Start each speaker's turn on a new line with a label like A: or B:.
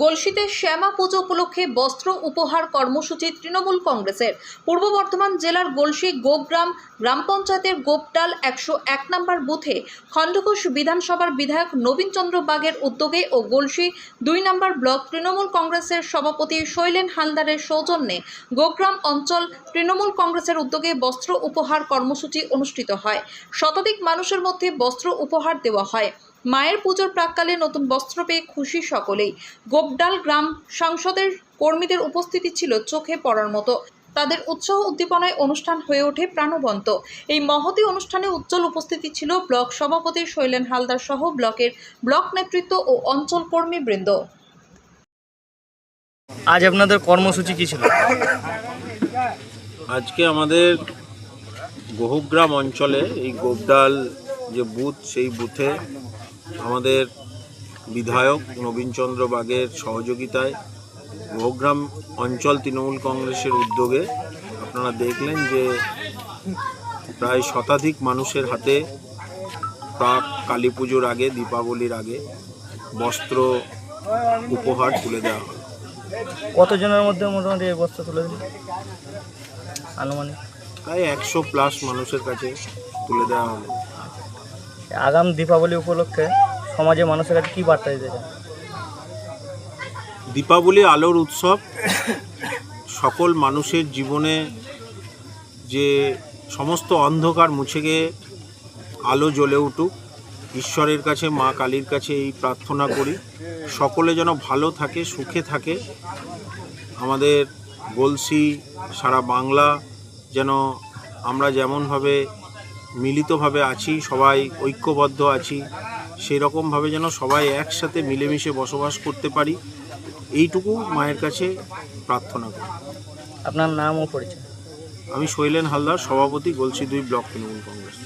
A: গলসিতে শ্যামা পুজো উপলক্ষে বস্ত্র উপহার কর্মসূচি তৃণমূল কংগ্রেসের। পূর্ব বর্ধমান জেলার গলসি গোপগ্রাম গ্রাম পঞ্চায়েতের গোপটাল একশো এক নম্বর বুথে খণ্ডঘোষ বিধানসভার বিধায়ক নবীন চন্দ্র বাগের উদ্যোগে ও গলসি দুই নম্বর ব্লক তৃণমূল কংগ্রেসের সভাপতি শৈলেন হালদারের সৌজন্যে গোগ্রাম অঞ্চল তৃণমূল কংগ্রেসের উদ্যোগে বস্ত্র উপহার কর্মসূচি অনুষ্ঠিত হয়। শতাধিক মানুষের মধ্যে বস্ত্র উপহার দেওয়া হয়। মায়ের পুজোর প্রাককালে নতুন বস্ত্র পেয়ে খুশি সকলেই। গোপডাল গ্রাম সংসদের কর্মীদের উপস্থিতি ছিল চোখে পড়ার মতো। তাদের উৎসাহ উদ্দীপনায় অনুষ্ঠান হয়ে ওঠে প্রাণবন্ত। এই মহতি অনুষ্ঠানে উজ্জ্বল উপস্থিতি ছিল ব্লক সভাপতি শৈলেন হালদার সহ ব্লকের ব্লক নেতৃত্ব ও অঞ্চল কর্মীবৃন্দ
B: আজ আপনাদের কর্মসূচি কী ছিল?
C: আজকে আমাদের বহুগ্রাম অঞ্চলে এই গোপডাল যে বুথ সেই বুথে আমাদের বিধায়ক নবীনচন্দ্র বাগের সহযোগিতায় বহুগ্রাম অঞ্চল তৃণমূল কংগ্রেসের উদ্যোগে আপনারা দেখলেন যে প্রায় শতাধিক মানুষের হাতে প্রাক কালী পুজোর আগে দীপাবলির আগে বস্ত্র উপহার তুলে দেওয়া হয়।
B: কতজনের মধ্যে মোটামুটি এই বস্তা তুলে আনুমানিক?
C: প্রায় একশো প্লাস মানুষের কাছে তুলে দেওয়া হলো
B: আগাম দীপাবলি উপলক্ষে সমাজে মানুষের কাছে কী বার্তা দিতে চান?
C: দীপাবলি আলোর উৎসব। সকল মানুষের জীবনে যে সমস্ত অন্ধকার মুছে গিয়ে আলো জ্বলে উঠুক, ঈশ্বরের কাছে, মা কালীর কাছে এই প্রার্থনা করি, সকলে যেন ভালো থাকে, সুখে থাকে। আমাদের বলছি, সারা বাংলা যেন আমরা যেমনভাবে মিলিতভাবে আছি সবাই ঐক্যবদ্ধ আছি সেই রকমভাবে যেন সবাই একসাথে মিলেমিশে বসবাস করতে পারি এইটুকু মায়ের কাছে প্রার্থনা করি।
B: আপনার নাম ও পরিচয়?
C: আমি শৈলেন হালদার সভাপতি গলসি দুই ব্লক তৃণমূল কংগ্রেস।